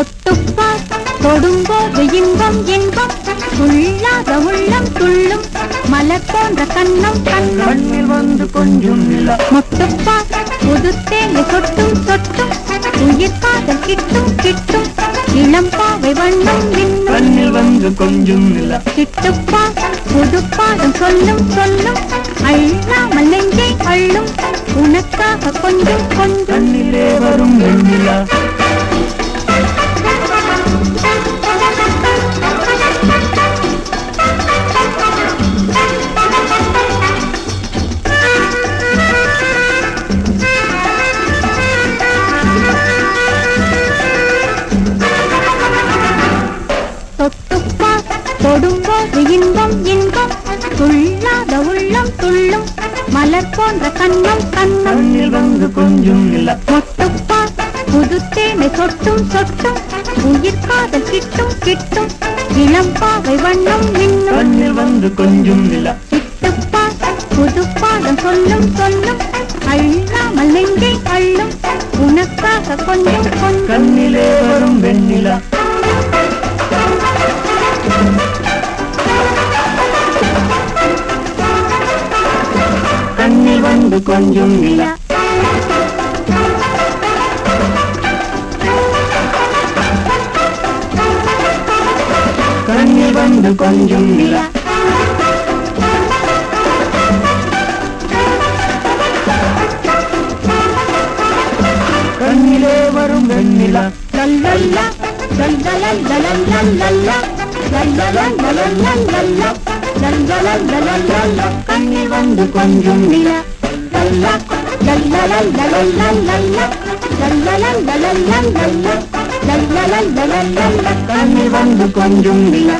தொட்டுப்பார் தொடும்போது இன்பம் இன்பம். துள்ளாத உள்ளம் துள்ளும். மலர் போன்ற கண்ணம் கண்ணம். வந்து கொஞ்சம் முட்டுப்பார் புதுத்தேங்கு சொட்டும் சொட்டும் உயிர் காதல் கிட்டும் கிட்டும். இளம் பாவை வண்ணம் மின்னும். வந்து கொஞ்சம் கிட்டுப்பா புதுப்பாதம் சொல்லும் சொல்லும். அள்ளாமல் நெஞ்சை அள்ளும். உனக்காக கொஞ்சம் கொஞ்சம். வரும் வெண்ணிலா. தொடும்போது இன்பம் இன்பம். துள்ளாத உள்ளம் துள்ளும். மலர் போன்ற கண்ணம் கண்ணம் கண்ணில் வந்து கொஞ்சம் நிலா. மொட்டுப்பா புது தேனை சொட்டும் சொட்டும் உயிர் காதல் கிட்டும் கிட்டும். இளம் பாவை வண்ணம் கண்ணில் வந்து கொஞ்சம் நிலா. கிட்டுப்பா புது பாதம் சொல்லும் சொல்லும். அள்ளாமல் நெஞ்சை கொஞ்சம் நிலா. கண்ணில் வந்து கொஞ்சம் நிலா. கண்ணிலே வரும் வெண்ணிலா. லல்லல்லா, லல்லலல்லலல்லல்லல்லா, லல்லலல்லலல்லல்லல்லா, லல்லலல்லலல்லல்லா. கண்ணில் வந்து கொஞ்சம் நிலா லல்லா, லல்லலல்லலல்லல்லல்லா, லல்லலல்லலல்லல்லல்லா, லல்லலல்லலல்லல்லா. கண்ணில் வந்து கொஞ்சம் நிலா